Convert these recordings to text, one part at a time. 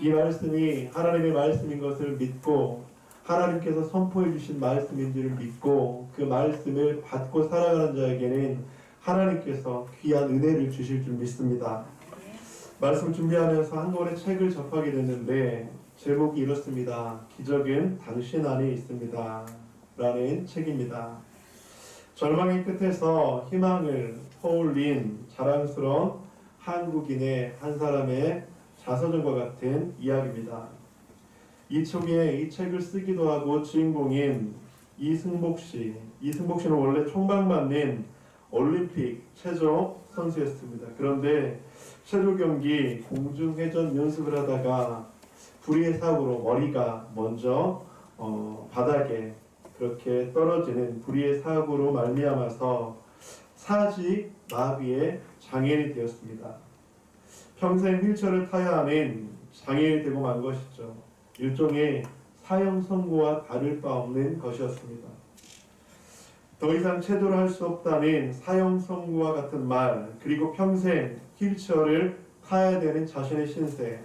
이 말씀이 하나님의 말씀인 것을 믿고 하나님께서 선포해 주신 말씀인 줄을 믿고 그 말씀을 받고 살아가는 자에게는 하나님께서 귀한 은혜를 주실 줄 믿습니다. 말씀 준비하면서 한 권의 책을 접하게 됐는데 제목이 이렇습니다. 기적은 당신 안에 있습니다. 라는 책입니다. 절망의 끝에서 희망을 퍼올린 자랑스러운 한국인의 한 사람의 자서전과 같은 이야기입니다. 이 초기에 이 책을 쓰기도 하고 주인공인 이승복 씨. 이승복 씨는 원래 총각 맞는 올림픽 체조 선수였습니다. 그런데 체조 경기 공중회전 연습을 하다가 불의의 사고로 머리가 먼저 어, 바닥에 그렇게 떨어지는 불의의 사고로 말미암아서 사지 마비의 장애인이 되었습니다. 평생 휠체어를 타야 하는 장애인이 되고 만 것이죠. 일종의 사형 선고와 다를 바 없는 것이었습니다. 더 이상 체조를 할 수 없다는 사형 선고와 같은 말, 그리고 평생 휠체어를 타야 되는 자신의 신세.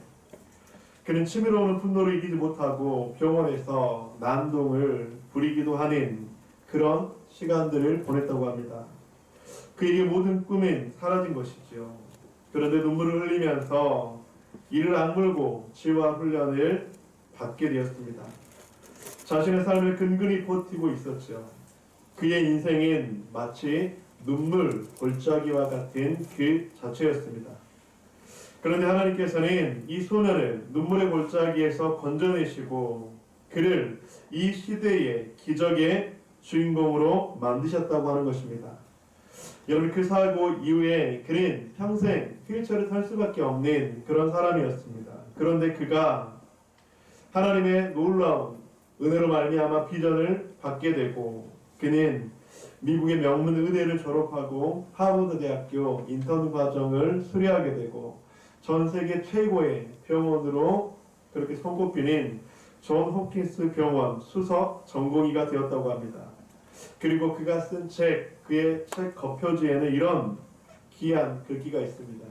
그는 치밀어 오는 분노를 이기지 못하고 병원에서 난동을 부리기도 하는 그런 시간들을 보냈다고 합니다. 그에게 모든 꿈은 사라진 것이지요. 그런데 눈물을 흘리면서 이를 악물고 치유와 훈련을 받게 되었습니다. 자신의 삶을 근근히 버티고 있었죠. 그의 인생은 마치 눈물 골짜기와 같은 그 자체였습니다. 그런데 하나님께서는 이 소년을 눈물의 골짜기에서 건져내시고 그를 이 시대의 기적의 주인공으로 만드셨다고 하는 것입니다. 여러분 그 사고 이후에 그는 평생 휠체어를 탈 수밖에 없는 그런 사람이었습니다. 그런데 그가 하나님의 놀라운 은혜로 말미암아 비전을 받게 되고 그는 미국의 명문 의대를 졸업하고 하버드 대학교 인턴 과정을 수료하게 되고 전 세계 최고의 병원으로 그렇게 손꼽히는 존 홉킨스 병원 수석 전공의가 되었다고 합니다. 그리고 그가 쓴 책, 그의 책 겉표지에는 이런 귀한 글귀가 있습니다.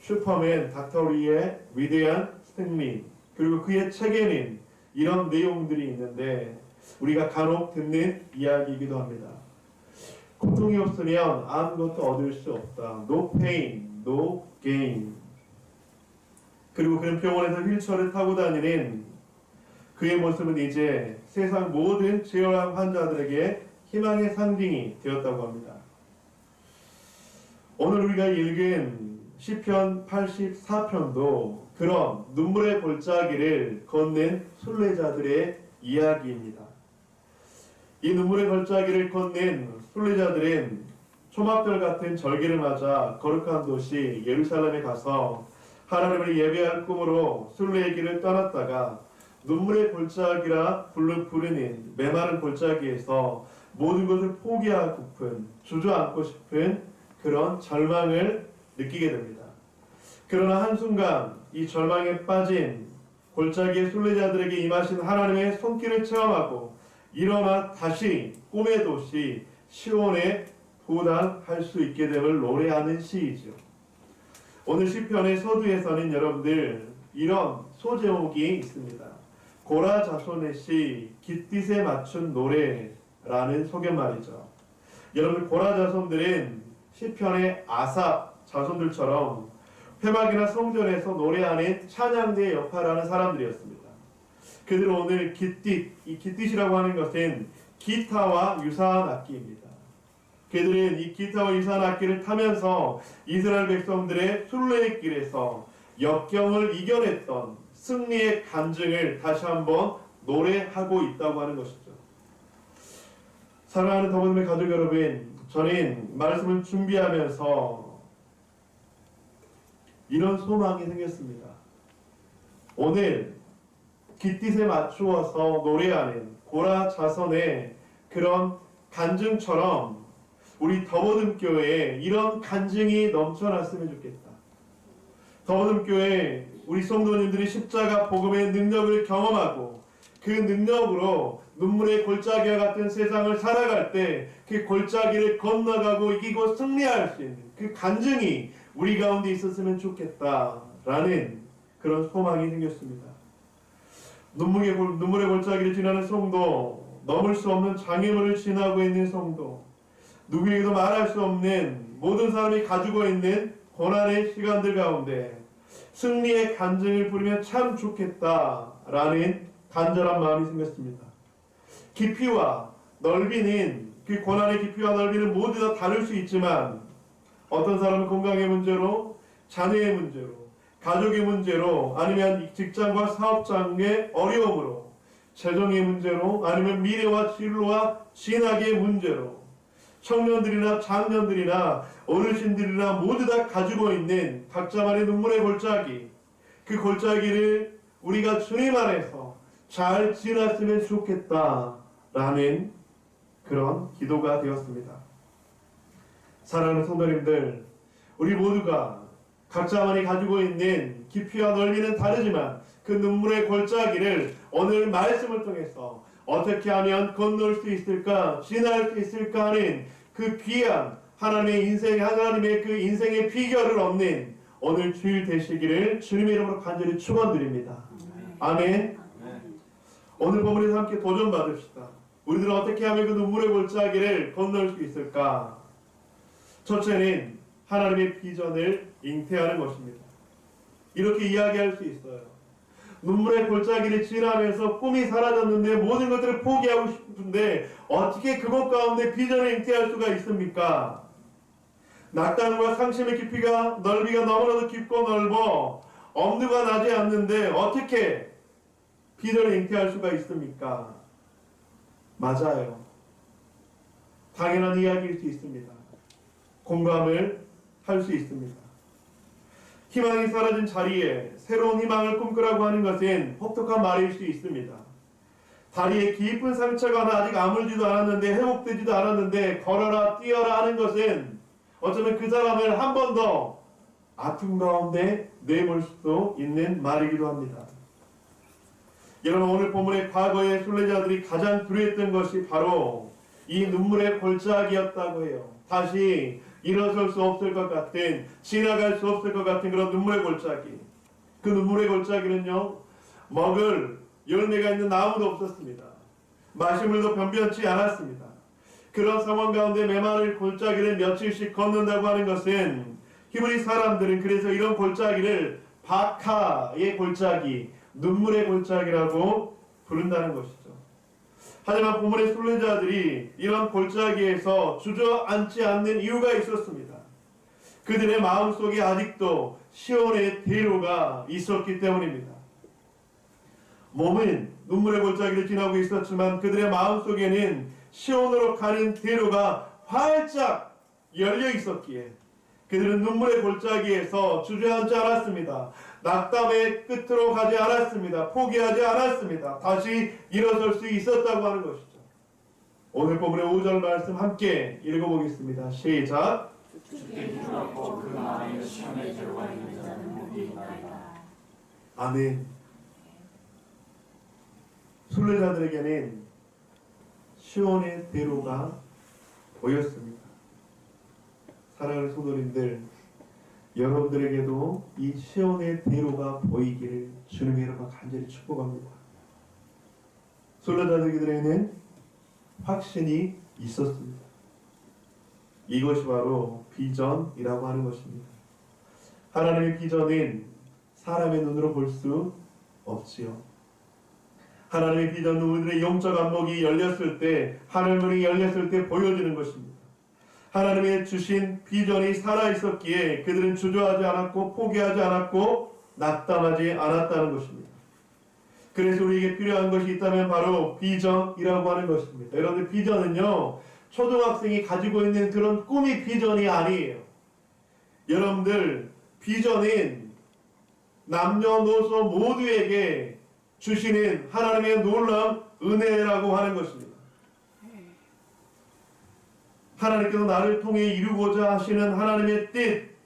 슈퍼맨 닥터 리의 위대한 승리. 그리고 그의 책에는 이런 내용들이 있는데 우리가 간혹 듣는 이야기이기도 합니다. 고통이 없으면 아무것도 얻을 수 없다. No pain, no gain. 그리고 그는 병원에서 휠체어를 타고 다니는 그의 모습은 이제 세상 모든 재활 환자들에게 희망의 상징이 되었다고 합니다. 오늘 우리가 읽은 시편 84편도 그런 눈물의 골짜기를 걷는 순례자들의 이야기입니다. 이 눈물의 골짜기를 걷는 순례자들은 초막별 같은 절기를 맞아 거룩한 도시 예루살렘에 가서 하나님을 예배할 꿈으로 순례의 길을 떠났다가 눈물의 골짜기라 부르는 메마른 골짜기에서 모든 것을 포기하고픈 주저앉고 싶은 그런 절망을 느끼게 됩니다. 그러나 한순간 이 절망에 빠진 골짜기의 순례자들에게 임하신 하나님의 손길을 체험하고 일어나 다시 꿈의 도시 시온에 도달할 수 있게 됨을 노래하는 시이죠. 오늘 시편의 서두에서는 여러분들 이런 소제목이 있습니다. 고라 자손의 시 깃딧에 맞춘 노래라는 소개말이죠. 여러분 고라 자손들은 시편의 아삽 자손들처럼 회막이나 성전에서 노래하는 찬양대의 역할을 하는 사람들이었습니다. 그들은 오늘 깃딧, 이 깃딧이라고 하는 것은 기타와 유사한 악기입니다. 그들은 이 기타와 유사한 악기를 타면서 이스라엘 백성들의 순례의 길에서 역경을 이겨냈던 승리의 간증을 다시 한번 노래하고 있다고 하는 것이죠. 사랑하는 더블의 가족 여러분, 저는 말씀을 준비하면서 이런 소망이 생겼습니다. 오늘 깃딧에 맞추어서 노래하는 고라 자선의 그런 간증처럼 우리 더보듬 교회에 이런 간증이 넘쳐났으면 좋겠다. 더보듬 교회 우리 성도님들이 십자가 복음의 능력을 경험하고 그 능력으로 눈물의 골짜기와 같은 세상을 살아갈 때 그 골짜기를 건너가고 이기고 승리할 수 있는 그 간증이 우리 가운데 있었으면 좋겠다라는 그런 소망이 생겼습니다. 눈물의, 골- 눈물의 골짜기를 지나는 성도, 넘을 수 없는 장애물을 지나고 있는 성도, 누구에게도 말할 수 없는 모든 사람이 가지고 있는 고난의 시간들 가운데 승리의 간증을 부르면 참 좋겠다라는 간절한 마음이 생겼습니다. 깊이와 넓이는 그 고난의 깊이와 넓이는 모두 다 다를 수 있지만 어떤 사람은 건강의 문제로 자녀의 문제로 가족의 문제로 아니면 직장과 사업장의 어려움으로 재정의 문제로 아니면 미래와 진로와 진학의 문제로 청년들이나 장년들이나 어르신들이나 모두 다 가지고 있는 각자만의 눈물의 골짜기 그 골짜기를 우리가 주님 안에서 잘 지났으면 좋겠다라는 그런 기도가 되었습니다. 사랑하는 성도님들, 우리 모두가 각자만이 가지고 있는 깊이와 넓이는 다르지만 그 눈물의 골짜기를 오늘 말씀을 통해서 어떻게 하면 건널 수 있을까, 지날 수 있을까 하는 그 귀한 하나님의 인생, 하나님의 그 인생의 비결을 얻는 오늘 주일 되시기를 주님의 이름으로 간절히 축원드립니다. 아멘. 오늘 본문에서 함께 도전 받읍시다. 우리들은 어떻게 하면 그 눈물의 골짜기를 건널 수 있을까? 첫째는 하나님의 비전을 잉태하는 것입니다. 이렇게 이야기할 수 있어요. 눈물의 골짜기를 지나면서 꿈이 사라졌는데 모든 것들을 포기하고 싶은데 어떻게 그것 가운데 비전을 잉태할 수가 있습니까? 낙담과 상심의 깊이가 넓이가 너무나도 깊고 넓어 엄두가 나지 않는데 어떻게 비전을 잉태할 수가 있습니까? 맞아요. 당연한 이야기일 수 있습니다. 공감을 할 수 있습니다. 희망이 사라진 자리에 새로운 희망을 꿈꾸라고 하는 것은 혹독한 말일 수 있습니다. 다리에 깊은 상처가 나 아직 아물지도 않았는데 회복되지도 않았는데 걸어라 뛰어라 하는 것은 어쩌면 그 사람을 한 번 더 아픔 가운데 내몰 수도 있는 말이기도 합니다. 여러분 오늘 본문의 과거의 순례자들이 가장 두려웠던 것이 바로 이 눈물의 골짜기였다고 해요. 다시 일어설 수 없을 것 같은 지나갈 수 없을 것 같은 그런 눈물의 골짜기. 그 눈물의 골짜기는요 먹을 열매가 있는 나무도 없었습니다. 마시물도 변변치 않았습니다. 그런 상황 가운데 메마를 골짜기를 며칠씩 걷는다고 하는 것은 히브리 사람들은 그래서 이런 골짜기를 바카의 골짜기, 눈물의 골짜기라고 부른다는 것이죠. 하지만 본문의 순례자들이 이런 골짜기에서 주저앉지 않는 이유가 있었습니다. 그들의 마음속에 아직도 시온의 대로가 있었기 때문입니다. 몸은 눈물의 골짜기를 지나고 있었지만 그들의 마음속에는 시온으로 가는 대로가 활짝 열려 있었기에 그들은 눈물의 골짜기에서 주저앉지 않았습니다. 낙담의 끝으로 가지 않았습니다. 포기하지 않았습니다. 다시 일어설 수 있었다고 하는 것이죠. 오늘 본문의 5절 말씀 함께 읽어보겠습니다. 시작. 아멘. 순례자들에게는 시온의 대로가 보였습니다. 사랑하는 성도님들, 여러분들에게도 이 시온의 대로가 보이기를 주님의 이름으로 간절히 축복합니다. 순례자들에게는 확신이 있었습니다. 이것이 바로 비전이라고 하는 것입니다. 하나님의 비전은 사람의 눈으로 볼 수 없지요. 하나님의 비전은 우리들의 영적 안목이 열렸을 때, 하늘 문이 열렸을 때 보여지는 것입니다. 하나님의 주신 비전이 살아있었기에 그들은 주저하지 않았고 포기하지 않았고 낙담하지 않았다는 것입니다. 그래서 우리에게 필요한 것이 있다면 바로 비전이라고 하는 것입니다. 여러분들 비전은요, 초등학생이 가지고 있는 그런 꿈이 비전이 아니에요. 여러분들 비전은 남녀노소 모두에게 주시는 하나님의 놀라운 은혜라고 하는 것입니다. 하나님께서 나를 통해 이루고자 하시는 하나님의 뜻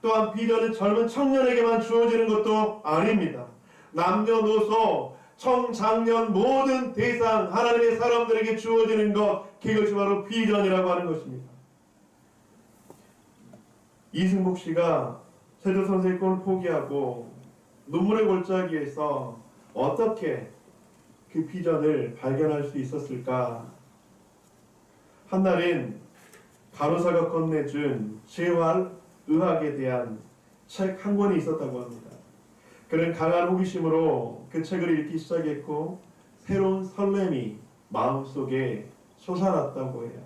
또한 비전은 젊은 청년에게만 주어지는 것도 아닙니다. 남녀노소 청장년 모든 대상 하나님의 사람들에게 주어지는 것 그것이 바로 비전이라고 하는 것입니다. 이승복 씨가 세조 선생권을 포기하고 눈물의 골짜기에서 어떻게 그 비전을 발견할 수 있었을까? 한날은 간호사가 건네준 재활 의학에 대한 책 한 권이 있었다고 합니다. 그는 강한 호기심으로 그 책을 읽기 시작했고 새로운 설렘이 마음속에 솟아났다고 해요.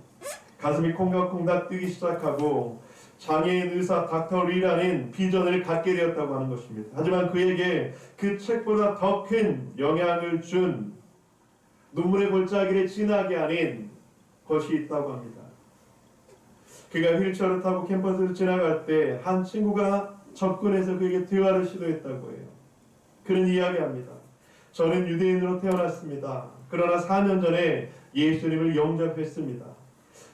가슴이 콩닥콩닥 뛰기 시작하고 장애인 의사 닥터 리라는 비전을 갖게 되었다고 하는 것입니다. 하지만 그에게 그 책보다 더 큰 영향을 준 눈물의 골짜기를 지나게 하는 것이 있다고 합니다. 그가 휠체어를 타고 캠퍼스를 지나갈 때 한 친구가 접근해서 그에게 대화를 시도했다고 해요. 그는 이야기합니다. 저는 유대인으로 태어났습니다. 그러나 4년 전에 예수님을 영접했습니다.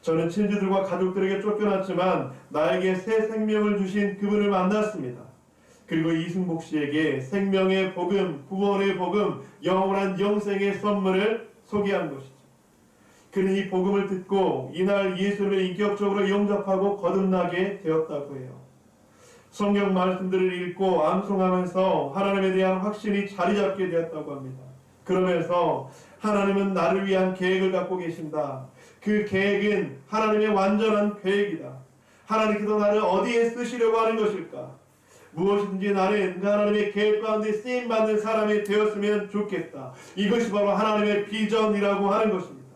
저는 친지들과 가족들에게 쫓겨났지만 나에게 새 생명을 주신 그분을 만났습니다. 그리고 이승복 씨에게 생명의 복음, 구원의 복음, 영원한 영생의 선물을 소개한 것이죠. 그는 이 복음을 듣고 이날 예수를 인격적으로 영접하고 거듭나게 되었다고 해요. 성경 말씀들을 읽고 암송하면서 하나님에 대한 확신이 자리 잡게 되었다고 합니다. 그러면서 하나님은 나를 위한 계획을 갖고 계신다. 그 계획은 하나님의 완전한 계획이다. 하나님께서 나를 어디에 쓰시려고 하는 것일까? 무엇이든지 나는 그 하나님의 계획 가운데 쓰임 받는 사람이 되었으면 좋겠다. 이것이 바로 하나님의 비전이라고 하는 것입니다.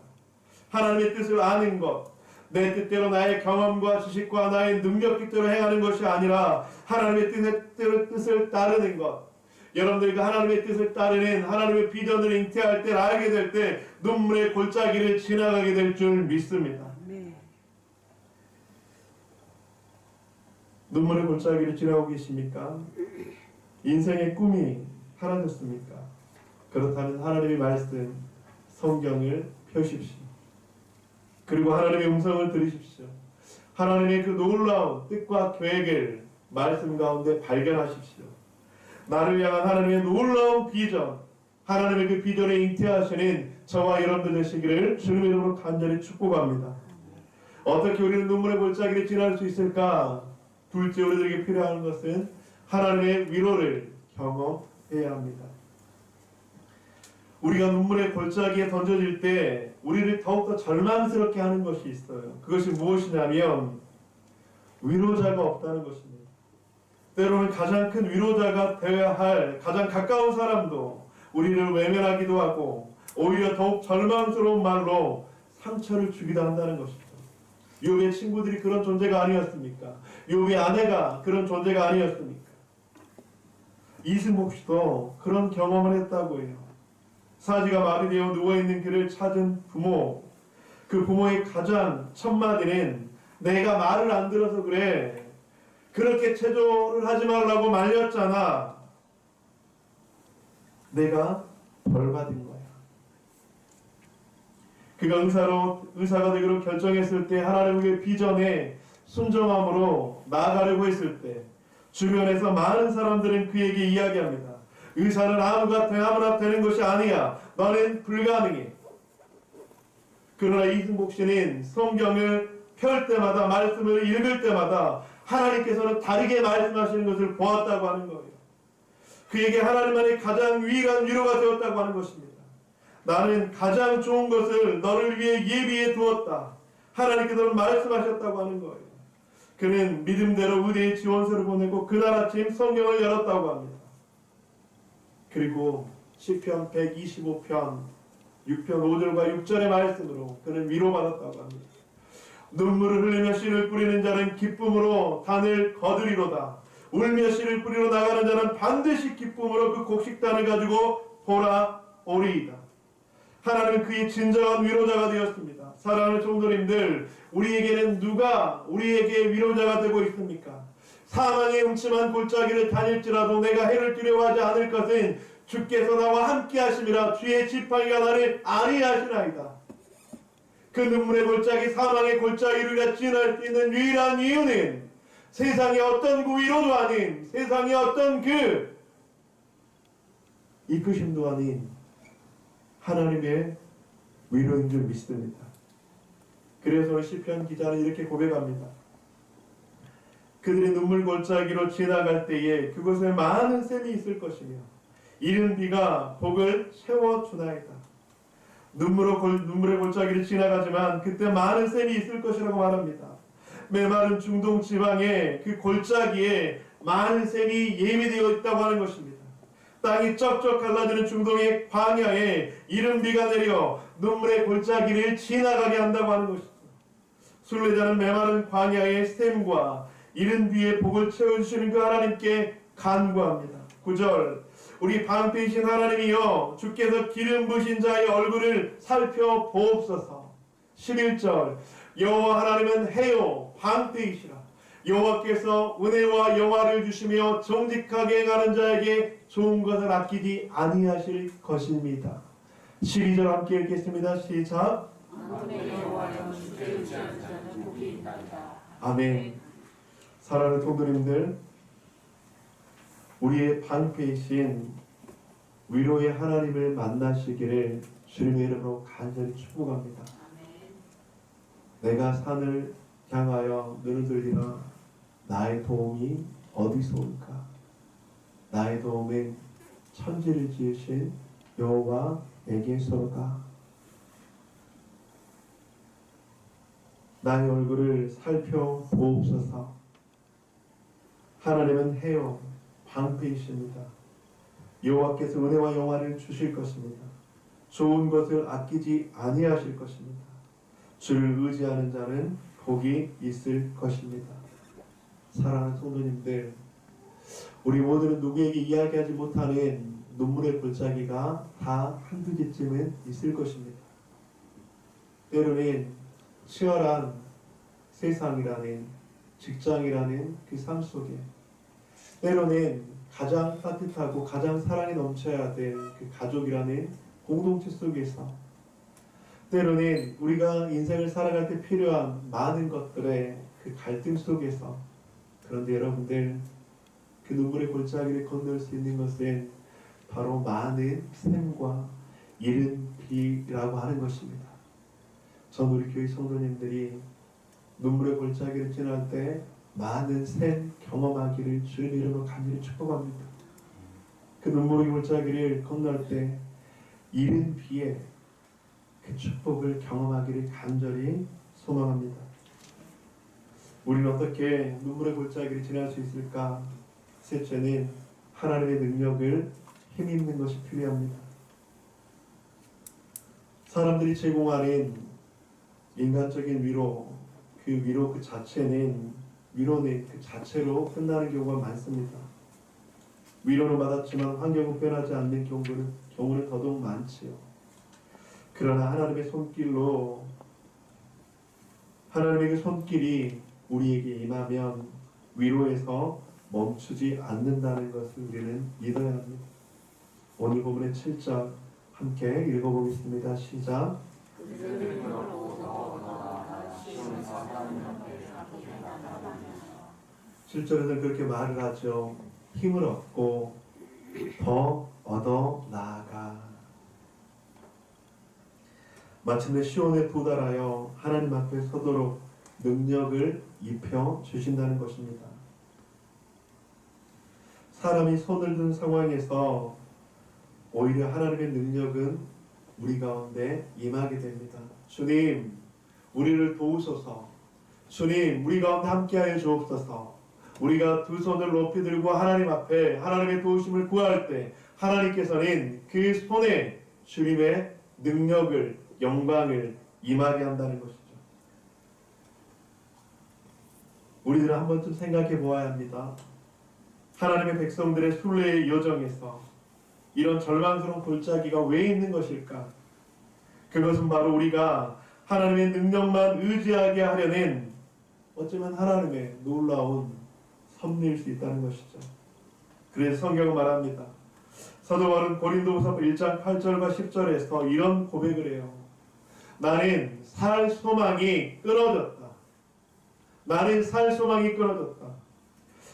하나님의 뜻을 아는 것, 내 뜻대로 나의 경험과 지식과 나의 능력 뜻대로 행하는 것이 아니라 하나님의 뜻대로 뜻을 따르는 것. 여러분들과 하나님의 뜻을 따르는 하나님의 비전을 잉태할 때 알게 될 때 눈물의 골짜기를 지나가게 될 줄 믿습니다. 네. 눈물의 골짜기를 지나고 계십니까? 인생의 꿈이 사라졌습니까? 그렇다면 하나님의 말씀, 성경을 펴십시오. 그리고 하나님의 음성을 들으십시오. 하나님의 그 놀라운 뜻과 계획을 말씀 가운데 발견하십시오. 나를 향한 하나님의 놀라운 비전, 하나님의 그 비전에 잉태하시는 저와 여러분들 되시기를 주님의 이름으로 간절히 축복합니다. 어떻게 우리는 눈물의 골짜기를 지날 수 있을까? 둘째 우리들에게 필요한 것은 하나님의 위로를 경험해야 합니다. 우리가 눈물의 골짜기에 던져질 때 우리를 더욱더 절망스럽게 하는 것이 있어요. 그것이 무엇이냐면 위로자가 없다는 것입니다. 때로는 가장 큰 위로자가 되어야 할 가장 가까운 사람도 우리를 외면하기도 하고 오히려 더욱 절망스러운 말로 상처를 주기도 한다는 것이죠. 욥의 친구들이 그런 존재가 아니었습니까? 욥의 아내가 그런 존재가 아니었습니까? 이승복 씨도 그런 경험을 했다고 해요. 사지가 말이 되어 누워있는 그를 찾은 부모. 그 부모의 가장 첫 마디는 내가 말을 안 들어서 그래. 그렇게 체조를 하지 말라고 말렸잖아. 내가 벌 받은 거야. 그가 의사로 의사가 되기로 결정했을 때 하나님의 비전에 순종함으로 나아가려고 했을 때 주변에서 많은 사람들은 그에게 이야기합니다. 의사는 아무가 아무나 되는 것이 아니야. 너는 불가능해. 그러나 이승복 씨는 성경을 펼 때마다 말씀을 읽을 때마다 하나님께서는 다르게 말씀하시는 것을 보았다고 하는 거예요. 그에게 하나님만의 가장 유일한 위로가 되었다고 하는 것입니다. 나는 가장 좋은 것을 너를 위해 예비해 두었다. 하나님께서는 말씀하셨다고 하는 거예요. 그는 믿음대로 의대의 지원서를 보내고 그날 아침 성경을 열었다고 합니다. 그리고 시편 125편 6편 5절과 6절의 말씀으로 그는 위로받았다고 합니다. 눈물을 흘리며 씨를 뿌리는 자는 기쁨으로 단을 거두리로다. 울며 씨를 뿌리러 나가는 자는 반드시 기쁨으로 그 곡식단을 가지고 돌아오리이다. 하나님은 그의 진정한 위로자가 되었습니다. 사랑하는 성도님들, 우리에게는 누가 우리에게 위로자가 되고 있습니까? 사망의 음침한 골짜기를 다닐지라도 내가 해를 두려워하지 않을 것은 주께서 나와 함께 하심이라 주의 지팡이가 나를 안위하시나이다. 그 눈물의 골짜기, 사망의 골짜기를 지날 수 있는 유일한 이유는 세상의 어떤 그 위로도 아닌 세상의 어떤 그 이끄심도 아닌 하나님의 위로인 줄 믿습니다. 그래서 시편 기자는 이렇게 고백합니다. 그들의 눈물 골짜기로 지나갈 때에 그곳에 많은 샘이 있을 것이며 이른 비가 복을 채워 주나이다. 눈물로 골, 눈물의 골짜기를 지나가지만 그때 많은 샘이 있을 것이라고 말합니다. 메마른 중동 지방의 그 골짜기에 많은 샘이 예비되어 있다고 하는 것입니다. 땅이 쩍쩍 갈라지는 중동의 광야에 이른 비가 내려 눈물의 골짜기를 지나가게 한다고 하는 것이죠. 순례자는 메마른 광야의 샘과 이른 비의 복을 채워주시는 그 하나님께 간구합니다. 9절 우리 방패이신 하나님이여 주께서 기름 부신 자의 얼굴을 살펴보옵소서 11절 여호와 하나님은 해요 방패이시라 여호와께서 은혜와 영화를 주시며 정직하게 행하는 자에게 좋은 것을 아끼지 아니하실 것입니다 12절 함께 읽겠습니다 시작. 아멘. 사랑하는 성도님들, 우리의 방패이신 위로의 하나님을 만나시기를 주님의 이름으로 간절히 축복합니다. 내가 산을 향하여 눈을 들리라 나의 도움이 어디서 올까? 나의 도움은 천지를 지으신 여호와에게서가 나의 얼굴을 살펴보옵소서. 하나님은 해요 방패이십니다. 여호와께서 은혜와 영화를 주실 것입니다. 좋은 것을 아끼지 아니하실 것입니다. 주를 의지하는 자는 복이 있을 것입니다. 사랑하는 성도님들, 우리 모두는 누구에게 이야기하지 못하는 눈물의 골짜기가 다 한두 개쯤은 있을 것입니다. 때로는 치열한 세상이라는 직장이라는 그 삶 속에 때로는 가장 따뜻하고 가장 사랑이 넘쳐야 될 그 가족이라는 공동체 속에서 때로는 우리가 인생을 살아갈 때 필요한 많은 것들의 그 갈등 속에서 그런데 여러분들 그 눈물의 골짜기를 건널 수 있는 것은 바로 많은 샘과 이른 비라고 하는 것입니다. 전 우리 교회 성도님들이 눈물의 골짜기를 지날 때 많은 샘 경험하기를 주님 이름으로 간절히 축복합니다. 그 눈물의 골짜기를 건널 때 이른 비에 그 축복을 경험하기를 간절히 소망합니다. 우리는 어떻게 눈물의 골짜기를 지날 수 있을까? 셋째는 하나님의 능력을 힘입는 것이 필요합니다. 사람들이 제공하는 인간적인 위로, 그 위로 그 자체는 위로는 그 자체로 끝나는 경우가 많습니다. 위로는 받았지만 환경은 변하지 않는 경우는 경우는 더더욱 많지요. 그러나 하나님의 손길로 하나님의 그 손길이 우리에게 임하면 위로에서 멈추지 않는다는 것을 우리는 믿어야 합니다. 오늘 본문의 7절 함께 읽어보겠습니다. 시작. 칠절에는 그렇게 말을 하죠. 힘을 얻고 더 얻어 나아가. 마침내 시온에 도달하여 하나님 앞에 서도록 능력을 입혀 주신다는 것입니다. 사람이 손을 든 상황에서 오히려 하나님의 능력은 우리 가운데 임하게 됩니다. 주님, 우리를 도우소서. 주님, 우리 가운데 함께하여 주옵소서. 우리가 두 손을 높이 들고 하나님 앞에 하나님의 도우심을 구할 때 하나님께서는 그 손에 주님의 능력을 영광을 임하게 한다는 것이죠. 우리들은 한 번쯤 생각해 보아야 합니다. 하나님의 백성들의 순례의 여정에서 이런 절망스러운 골짜기가 왜 있는 것일까? 그것은 바로 우리가 하나님의 능력만 의지하게 하려는 어쩌면 하나님의 놀라운 섭리일 수 있다는 것이죠. 그래서 성경은 말합니다. 사도 바울은 고린도후서 1장 8절과 10절에서 이런 고백을 해요. 나는 살 소망이 끊어졌다. 나는 살 소망이 끊어졌다.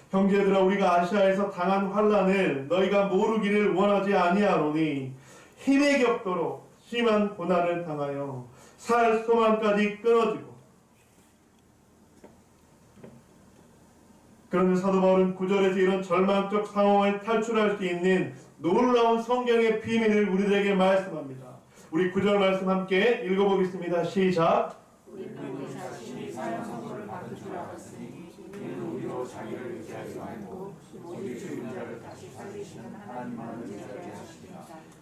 형제들아 우리가 아시아에서 당한 환란을 너희가 모르기를 원하지 아니하노니 힘에 겹도록 심한 고난을 당하여 살 소망까지 끊어지고 그런데 사도 바울은 구절에서 이런 절망적 상황을 탈출할 수 있는 놀라운 성경의 비밀을 우리들에게 말씀합니다. 우리 구절 말씀 함께 읽어보겠습니다. 시작.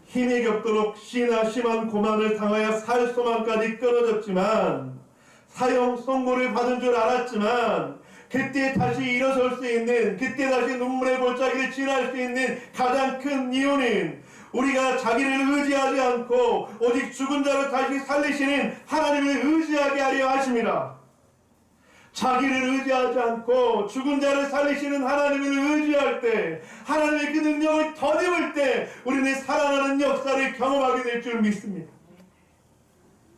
힘이 겹도록 시나 심한 고난을 당하여 살 소망까지 끊어졌지만 사형 선고를 받은 줄 알았지만 그때 다시 일어설 수 있는 그때 다시 눈물의 골짜기를 지날 수 있는 가장 큰 이유는 우리가 자기를 의지하지 않고 오직 죽은 자를 다시 살리시는 하나님을 의지하게 하려 하십니다. 자기를 의지하지 않고 죽은 자를 살리시는 하나님을 의지할 때 하나님의 그 능력을 더입을 때 우리는 살아나는 역사를 경험하게 될 줄 믿습니다.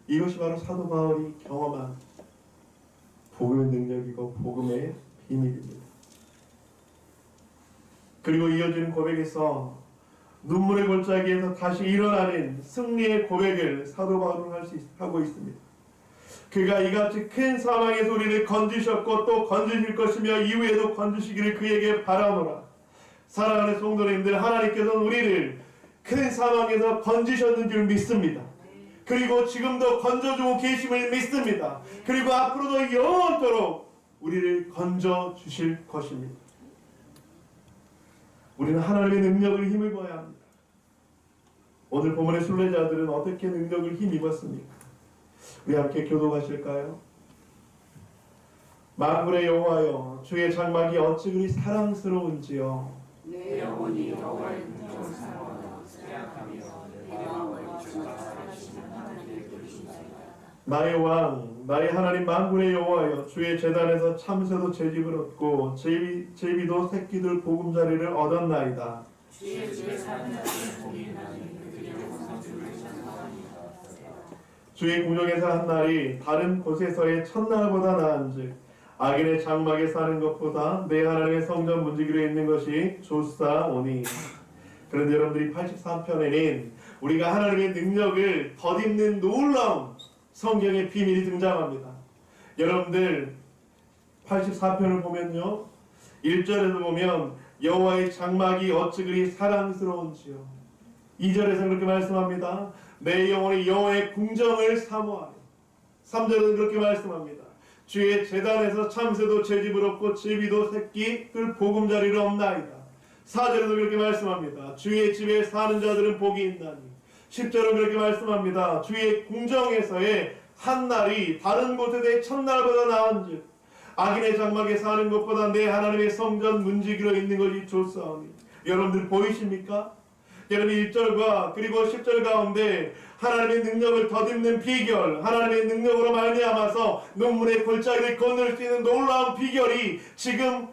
이것이 바로 사도 바울이 경험한 복음의 능력이고 복음의 비밀입니다. 그리고 이어지는 고백에서 눈물의 골짜기에서 다시 일어나는 승리의 고백을 사도 바울은 할 수 하고 있습니다. 그가 이같이 큰 사망의 우리를 건지셨고 또 건지실 것이며 이후에도 건지시기를 그에게 바라노라. 사랑하는 성도님들 하나님께서는 우리를 큰 사망에서 건지셨는 줄 믿습니다. 그리고 지금도 건져주고 계심을 믿습니다. 그리고 앞으로도 영원토록 우리를 건져 주실 것입니다. 우리는 하나님의 능력을 힘입어야 합니다. 오늘 본문의 순례자들은 어떻게 능력을 힘입었습니까? 우리 함께 교도하실까요? 만군의 여호와여 주의 장막이 어찌 그리 사랑스러운지요 내 영혼이 여호와의 사랑하며 생각하며 내 마음을 주가 살아계시는 하나님의 그리심이다. 나의 왕 나의 하나님 만군의 여호와여 주의 재단에서 참새도 제집을 얻고 제비, 제비도 새끼들 보금자리를 얻었나이다 주의 집에 사는 자들은 복이 있나니 그들이 영원한 주를 찬송하리이다. 주의 궁정에서 한 날이 다른 곳에서의 첫날보다 나은즉 악인의 장막에 사는 것보다 내 하나님의 성전 문지기로 있는 것이 좋사오니 그런데 여러분들이 83편에는 우리가 하나님의 능력을 덧입는 놀라운 성경의 비밀이 등장합니다. 여러분들 84편을 보면요. 1절에도 보면 여호와의 장막이 어찌 그리 사랑스러운지요. 2절에서 그렇게 말씀합니다. 내 영혼이 여호와의 궁정을 사모하네. 3절은 그렇게 말씀합니다. 주의 재단에서 참새도 제집을 얻고 제비도 새끼 그 보금자리를 없나이다. 4절에도 그렇게 말씀합니다. 주의 집에 사는 자들은 복이 있나니. 10절은 그렇게 말씀합니다. 주의 궁정에서의 한 날이 다른 곳에서의 첫날보다 나은즉 악인의 장막에 사는 것보다 내 하나님의 성전 문지기로 있는 것이 좋사오니. 여러분들 보이십니까? 여러분 1절과 그리고 10절 가운데 하나님의 능력을 덧입는 비결, 하나님의 능력으로 말미암아서 눈물의 골짜기를 건널 수 있는 놀라운 비결이 지금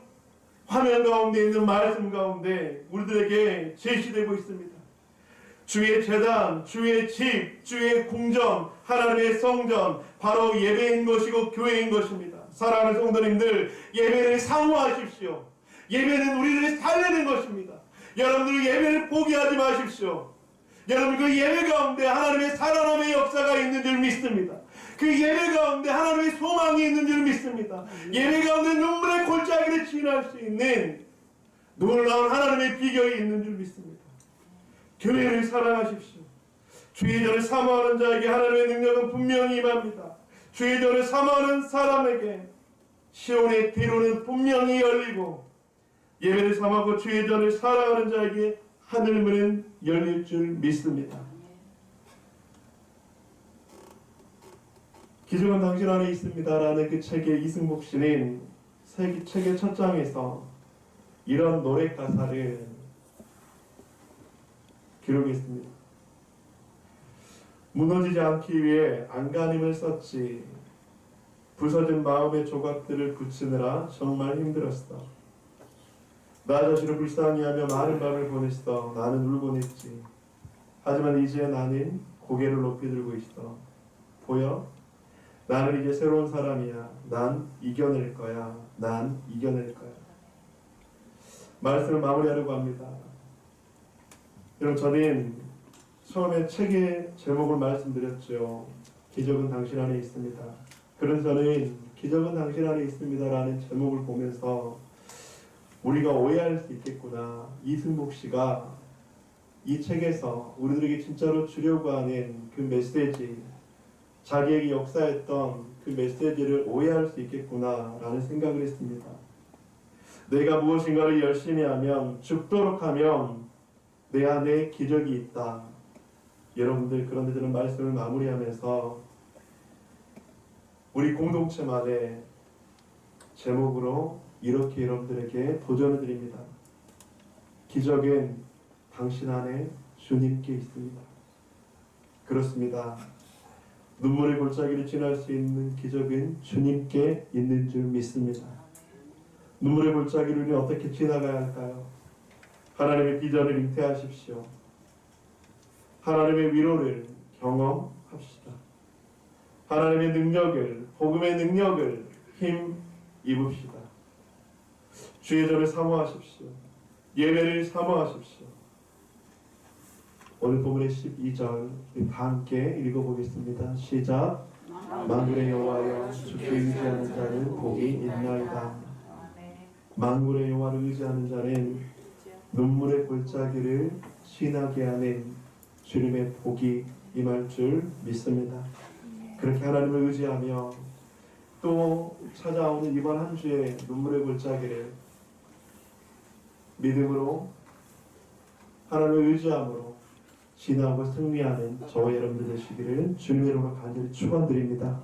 화면 가운데 있는 말씀 가운데 우리들에게 제시되고 있습니다. 주의 재단, 주의 집, 주의 궁전, 하나님의 성전, 바로 예배인 것이고 교회인 것입니다. 사랑하는 성도님들, 예배를 사모하십시오. 예배는 우리를 살리는 것입니다. 여러분들 예배를 포기하지 마십시오. 여러분 그 예배 가운데 하나님의 살아남의 역사가 있는 줄 믿습니다. 그 예배 가운데 하나님의 소망이 있는 줄 믿습니다. 예배 가운데 눈물의 골짜기를 지날 수 있는 놀라운 하나님의 비결이 있는 줄 믿습니다. 교회를 사랑하십시오. 주의 전을 사모하는 자에게 하나님의 능력은 분명히 임합니다. 주의 전을 사모하는 사람에게 시온의 뒤로는 분명히 열리고 예배를 삼하고 주의 전을 사랑하는 자에게 하늘 문은 열릴 줄 믿습니다. 기적은 당신 안에 있습니다라는 그 책의 이승복 씨는 세- 책의 첫 장에서 이런 노래 가사를 기록했습니다. 무너지지 않기 위해 안간힘을 썼지 부서진 마음의 조각들을 붙이느라 정말 힘들었어. 나 자신을 불쌍히 하며 많은 밤을 보냈어. 나는 울곤 했지. 하지만 이제 나는 고개를 높이 들고 있어. 보여? 나는 이제 새로운 사람이야. 난 이겨낼 거야. 난 이겨낼 거야. 말씀을 마무리하려고 합니다. 여러분 저는 처음에 책의 제목을 말씀드렸죠. 기적은 당신 안에 있습니다. 그래서 저는 기적은 당신 안에 있습니다라는 제목을 보면서 우리가 오해할 수 있겠구나. 이승복 씨가 이 책에서 우리들에게 진짜로 주려고 하는 그 메시지, 자기에게 역사했던 그 메시지를 오해할 수 있겠구나라는 생각을 했습니다. 내가 무엇인가를 열심히 하면 죽도록 하면 내 안에 기적이 있다. 여러분들 그런데 들은 말씀을 마무리하면서 우리 공동체만의 제목으로 이렇게 여러분들에게 도전을 드립니다. 기적은 당신 안에 주님께 있습니다. 그렇습니다. 눈물의 골짜기를 지날 수 있는 기적은 주님께 있는 줄 믿습니다. 눈물의 골짜기를 어떻게 지나가야 할까요? 하나님의 비전을 잉태하십시오. 하나님의 위로를 경험합시다. 하나님의 능력을, 복음의 능력을 힘 입읍시다. 주의 전을 사모하십시오. 예배를 사모하십시오. 오늘 본문의 12절 우리 다 함께 읽어보겠습니다. 시작. 만군의 여호와여 주께 의지하는 자는 복이 있나이다. 만군의 여호와를 의지하는 자는 눈물의 골짜기를 신하게 하는 주님의 복이 임할 줄 믿습니다. 그렇게 하나님을 의지하며 또 찾아오는 이번 한 주의 눈물의 골짜기를 믿음으로 하나님을 의지함으로 지나고 승리하는 저와 여러분들 되시기를 주님의 이름으로 간절히 축원드립니다.